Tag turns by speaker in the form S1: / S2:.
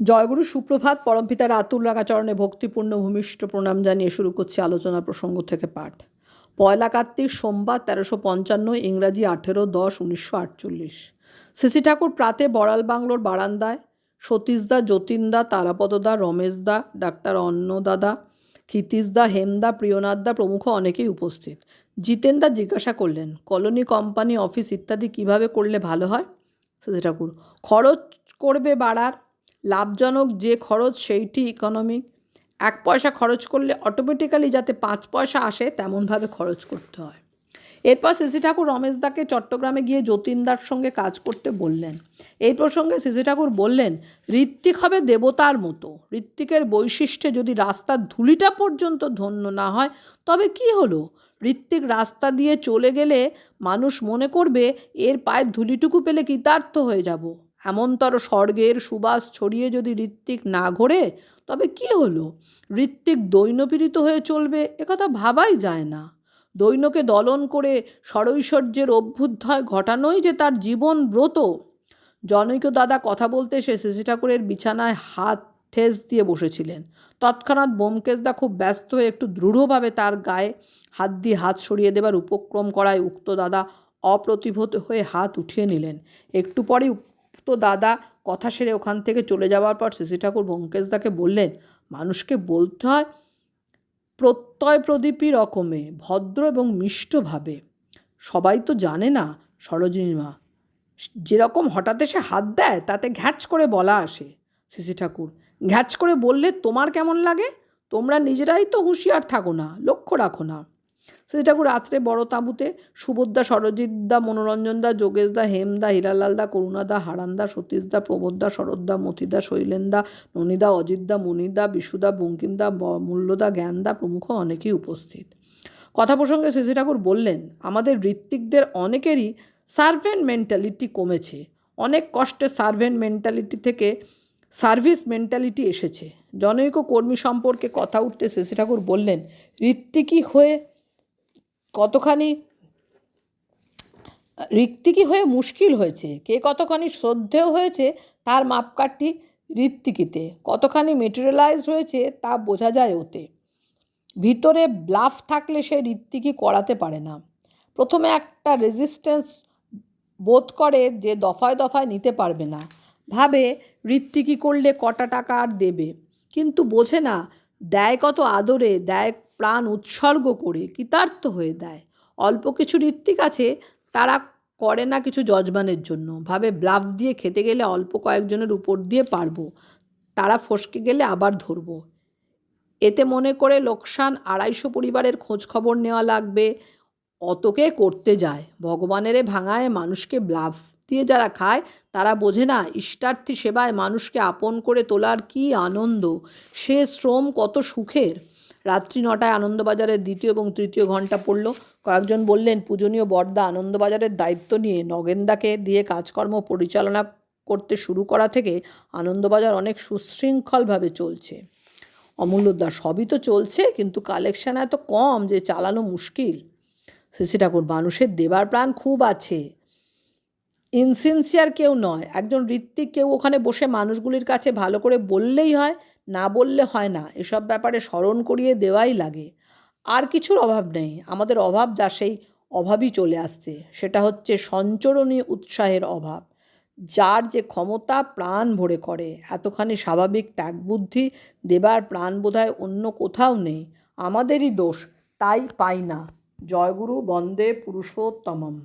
S1: জয়গুরু সুপ্রভাত, পরমপিতা রাতুল রাঙাচরণে ভক্তিপূর্ণ ভূমিষ্ঠ প্রণাম জানিয়ে শুরু করছি আলোচনা প্রসঙ্গ থেকে পাঠ। পয়লা কার্তিক সোমবার তেরোশো পঞ্চান্ন, ইংরাজি আঠেরো, দশ, উনিশশো আটচল্লিশ। সিসি ঠাকুর প্রাতে বড়াল বাংলোর বারান্দায়, সতীশদা, যতীনদা, তারাপদদা, রমেশদা, ডাক্তার অন্নদাদা, ক্ষিতীশদা, হেমদা, প্রিয়নাথদা প্রমুখ অনেকেই উপস্থিত। জিতেনদা জিজ্ঞাসা করলেন, কলোনি, কোম্পানি, অফিস ইত্যাদি কীভাবে করলে ভালো হয়? সিসি ঠাকুর, খরচ করবে বাড়ার লাভজনক যে খরচ সেইটি ইকোনমিক এক পয়সা খরচ করলে অটোমেটিক্যালি যাতে পাঁচ পয়সা আসে তেমনভাবে খরচ করতে হয়। এরপর সিসি ঠাকুর রমেশদাকে চট্টগ্রামে গিয়ে যতীনদার সঙ্গে কাজ করতে বললেন। এই প্রসঙ্গে সিসি ঠাকুর বললেন, ঋত্বিক হবে দেবতার মতো। ঋত্বিকের বৈশিষ্ট্যে যদি রাস্তার ধুলিটা পর্যন্ত ধন্য না হয়, তবে কি হলো? ঋত্বিক রাস্তা দিয়ে চলে গেলে মানুষ মনে করবে, এর পায়ের ধুলিটুকু পেলে কৃতার্থ হয়ে যাব। এমনতর স্বর্গের সুবাস ছড়িয়ে যদি ঋত্বিক না ঘোরে, তবে কি হলো? ঋত্বিক দৈনপীড়িত হয়ে চলবে একথা ভাবাই যায় না। দৈনকে দলন করে ষড়ৈশ্বর্যের অভ্যুদয় ঘটানোই যে তার জীবন ব্রত। জনৈক দাদা কথা বলতে সে সিসি ঠাকুরের বিছানায় হাত ঠেস দিয়ে বসেছিলেন। তৎক্ষণাৎ বোমকেশদা খুব ব্যস্ত হয়ে একটু দৃঢ়ভাবে তার গায়ে হাত দিয়ে হাত সরিয়ে দেবার উপক্রম করায় উক্ত দাদা অপ্রতিভূত হয়ে হাত উঠিয়ে নিলেন। একটু পরেই উক্ত দাদা, কথা সেরে ওখান থেকে চলে যাওয়ার পর সিসি ঠাকুর ব্যোমকেশদাকে বললেন, মানুষকে বলতে হয় প্রত্যয় প্রদীপী রকমে, ভদ্র এবং মিষ্টভাবে সবাই তো জানে না, সরোজিনীমা, যেরকম হঠাৎ এসে হাত দেয়, তাতে ঘ্যাচ করে বলা আসে। সিসি ঠাকুর, ঘ্যাচ করে বললে তোমার কেমন লাগে? তোমরা নিজেরাই তো হুঁশিয়ার থাকো না, লক্ষ্য রাখো না। সিসি ঠাকুর রাত্রে বড় তাঁবুতে সুভদ্রা সরজিৎদা, মনোরঞ্জনদা, যোগেশদা, হেমদা, হীরালালদা, করুণাদা, হারান্দা, সতীশদা, প্রমোদদা, শরৎদা মতিদা শৈলেন্দা, ননিদা, অজিতদা মণিদা বিশুদা, বঙ্কিমদা মূল্যদা, জ্ঞানদা প্রমুখ অনেকেই উপস্থিত। কথা প্রসঙ্গে সিসি ঠাকুর বললেন, আমাদের ঋত্বিকদের অনেকেরই সার্ভেন্ট মেন্টালিটি কমেছে। অনেক কষ্টে সার্ভেন্ট মেন্টালিটি থেকে সার্ভিস মেন্টালিটি এসেছে। জনৈক কর্মী সম্পর্কে কথা উঠতে সিসি ঠাকুর বললেন, ঋত্বিকই হয়ে কতখানি ঋত্বিকই হয়ে মুশকিল হয়েছে? কে কতখানি শ্রদ্ধেয় হয়েছে তার মাপকাঠি ঋত্বিকিতে? কতখানি মেটেরিয়ালাইজ হয়েছে তা বোঝা যায় ওতে। ভিতরে ব্লাফ থাকলে সে ঋত্বিকই করাতে পারে না। প্রথমে একটা রেজিস্ট্যান্স বোধ করে যে দফায় দফায় নিতে পারবে না। ভাবে ঋত্বিকই করলে কটা টাকা আর দেবে? কিন্তু বোঝে না, দেয় কত আদরে, দেয় প্রাণ উৎসর্গ করে কৃতার্থ হয়ে দেয়। অল্প কিছু ঋত্বিক আছে, তারা করে না কিছু যজমানের জন্য। ভাবে ব্লাফ দিয়ে খেতে গেলে অল্প কয়েকজনের উপর দিয়ে পারব, তারা ফসকে গেলে আবার ধরবো। এতে মনে করে লোকসান আড়াইশো পরিবারের খোঁজ খবর নেওয়া লাগবে, অতকে করতে যায়। ভগবানেরে ভাঙায় মানুষকে ব্লাফ দিয়ে যারা খায়, তারা বোঝে না, ইষ্টার্থী সেবায় মানুষকে আপন করে তোলার কী আনন্দ, সে শ্রম কত সুখের। রাত্রি নটায় আনন্দবাজারের দ্বিতীয় এবং তৃতীয় ঘণ্টা পড়ল। কয়েকজন বললেন, পূজনীয় বর্দা আনন্দবাজারের দায়িত্ব নিয়ে নগেনদাকে দিয়ে কাজকর্ম পরিচালনা করতে শুরু করা থেকে আনন্দবাজার অনেক সুশৃঙ্খলভাবে চলছে। অমূল্যদা সবই তো চলছে, কিন্তু কালেকশন এত কম যে চালানো মুশকিল। সিসি ঠাকুর, মানুষের দেবার প্রাণ খুব আছে। ইনসিনসিয়ার কেউ নয়। একজন ঋত্বিক কেউ ওখানে বসে মানুষগুলির কাছে ভালো করে বললেই হয়, না বললে হয় না। এসব ব্যাপারে স্মরণ করিয়ে দেওয়াই লাগে। আর কিছুর অভাব নেই। আমাদের অভাব যা সেই অভাবই চলে আসছে। সেটা হচ্ছে সঞ্চরণী উৎসাহের অভাব। যার যে ক্ষমতা প্রাণ ভরে করে। এতখানি স্বাভাবিক ত্যাগবুদ্ধি দেবার প্রাণ বোধহয় অন্য কোথাও নেই। আমাদেরই দোষ, তাই পাই না। জয়গুরু বন্দে পুরুষোত্তমম।